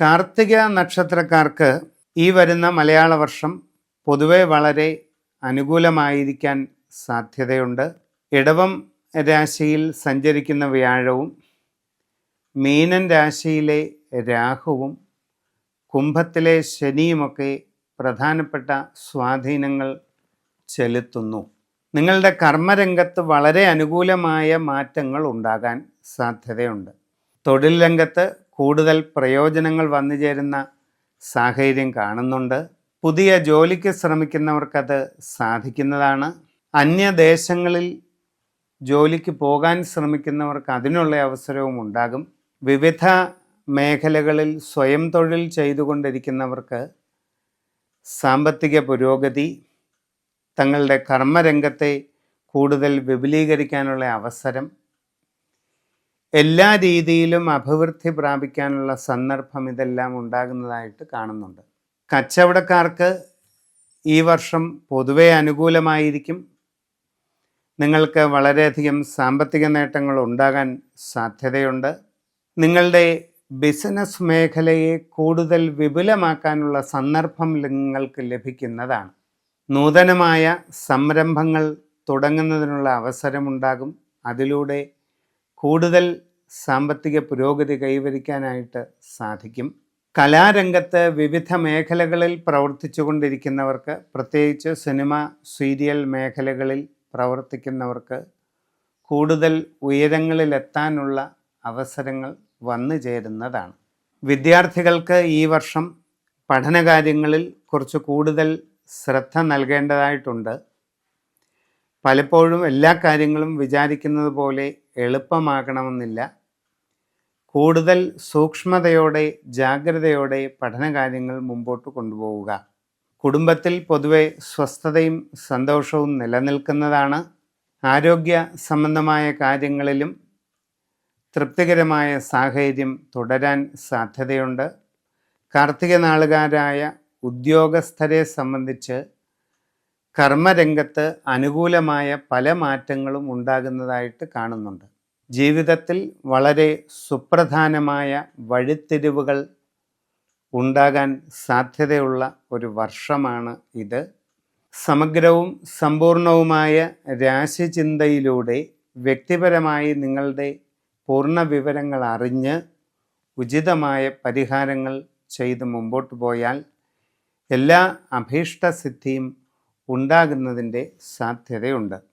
കാർത്തിക നക്ഷത്രക്കാർക്ക് ഈ വരുന്ന മലയാള വർഷം പൊതുവെ വളരെ അനുകൂലമായിരിക്കാൻ സാധ്യതയുണ്ട്. ഇടവം രാശിയിൽ സഞ്ചരിക്കുന്ന വ്യാഴവും മീനൻ രാശിയിലെ രാഹുവും കുംഭത്തിലെ ശനിയുമൊക്കെ പ്രധാനപ്പെട്ട സ്വാധീനങ്ങൾ ചെലുത്തുന്നു. നിങ്ങളുടെ കർമ്മരംഗത്ത് വളരെ അനുകൂലമായ മാറ്റങ്ങൾ ഉണ്ടാകാൻ സാധ്യതയുണ്ട്. തൊഴിൽ രംഗത്ത് കൂടുതൽ പ്രയോജനങ്ങൾ വന്നു ചേരുന്ന സാഹചര്യം കാണുന്നുണ്ട്. പുതിയ ജോലിക്ക് ശ്രമിക്കുന്നവർക്കത് സാധിക്കുന്നതാണ്. അന്യദേശങ്ങളിൽ ജോലിക്ക് പോകാൻ ശ്രമിക്കുന്നവർക്ക് അതിനുള്ള അവസരവും ഉണ്ടാകും. വിവിധ മേഖലകളിൽ സ്വയം തൊഴിൽ ചെയ്തുകൊണ്ടിരിക്കുന്നവർക്ക് സാമ്പത്തിക പുരോഗതി തങ്ങളുടെ കർമ്മരംഗത്തെ കൂടുതൽ വിപുലീകരിക്കാനുള്ള അവസരം എല്ലാ രീതിയിലും അഭിവൃദ്ധി പ്രാപിക്കാനുള്ള സന്ദർഭം ഇതെല്ലാം ഉണ്ടാകുന്നതായിട്ട് കാണുന്നുണ്ട്. കച്ചവടക്കാർക്ക് ഈ വർഷം പൊതുവെ അനുകൂലമായിരിക്കും. നിങ്ങൾക്ക് വളരെയധികം സാമ്പത്തിക നേട്ടങ്ങൾ ഉണ്ടാകാൻ സാധ്യതയുണ്ട്. നിങ്ങളുടെ ബിസിനസ് മേഖലയെ കൂടുതൽ വിപുലമാക്കാനുള്ള സന്ദർഭം നിങ്ങൾക്ക് ലഭിക്കുന്നതാണ്. നൂതനമായ സംരംഭങ്ങൾ തുടങ്ങുന്നതിനുള്ള അവസരമുണ്ടാകും. അതിലൂടെ കൂടുതൽ സാമ്പത്തിക പുരോഗതി കൈവരിക്കാനായിട്ട് സാധിക്കും. കലാരംഗത്ത് വിവിധ മേഖലകളിൽ പ്രവർത്തിച്ചു കൊണ്ടിരിക്കുന്നവർക്ക് പ്രത്യേകിച്ച് സിനിമ സീരിയൽ മേഖലകളിൽ പ്രവർത്തിക്കുന്നവർക്ക് കൂടുതൽ ഉയരങ്ങളിലെത്താനുള്ള അവസരങ്ങൾ വന്നു ചേരുന്നതാണ്. വിദ്യാർത്ഥികൾക്ക് ഈ വർഷം പഠനകാര്യങ്ങളിൽ കുറച്ച് കൂടുതൽ ശ്രദ്ധ നൽകേണ്ടതായിട്ടുണ്ട്. പലപ്പോഴും എല്ലാ കാര്യങ്ങളും വിചാരിക്കുന്നത് പോലെ എളുപ്പമാകണമെന്നില്ല. കൂടുതൽ സൂക്ഷ്മതയോടെ ജാഗ്രതയോടെ പഠനകാര്യങ്ങൾ മുമ്പോട്ട് കൊണ്ടുപോവുക. കുടുംബത്തിൽ പൊതുവെ സ്വസ്ഥതയും സന്തോഷവും നിലനിൽക്കുന്നതാണ്. ആരോഗ്യ സംബന്ധമായ കാര്യങ്ങളിലും തൃപ്തികരമായ സാഹചര്യം തുടരാൻ സാധ്യതയുണ്ട്. കാർത്തിക നാളുകാരായ ഉദ്യോഗസ്ഥരെ സംബന്ധിച്ച് കർമ്മരംഗത്ത് അനുകൂലമായ പല മാറ്റങ്ങളും ഉണ്ടാകുന്നതായിട്ട് കാണുന്നുണ്ട്. ജീവിതത്തിൽ വളരെ സുപ്രധാനമായ വഴിത്തിരിവുകൾ ഉണ്ടാകാൻ സാധ്യതയുള്ള ഒരു വർഷമാണ് ഇത്. സമഗ്രവും സമ്പൂർണവുമായ രാശിചിന്തയിലൂടെ വ്യക്തിപരമായി നിങ്ങളുടെ പൂർണ വിവരങ്ങൾ അറിഞ്ഞ് ഉചിതമായ പരിഹാരങ്ങൾ ചെയ്ത് മുമ്പോട്ട് പോയാൽ എല്ലാ അഭീഷ്ടസിദ്ധിയും ഉണ്ടാകുന്നതിന്റെ സാധ്യതയുണ്ട്.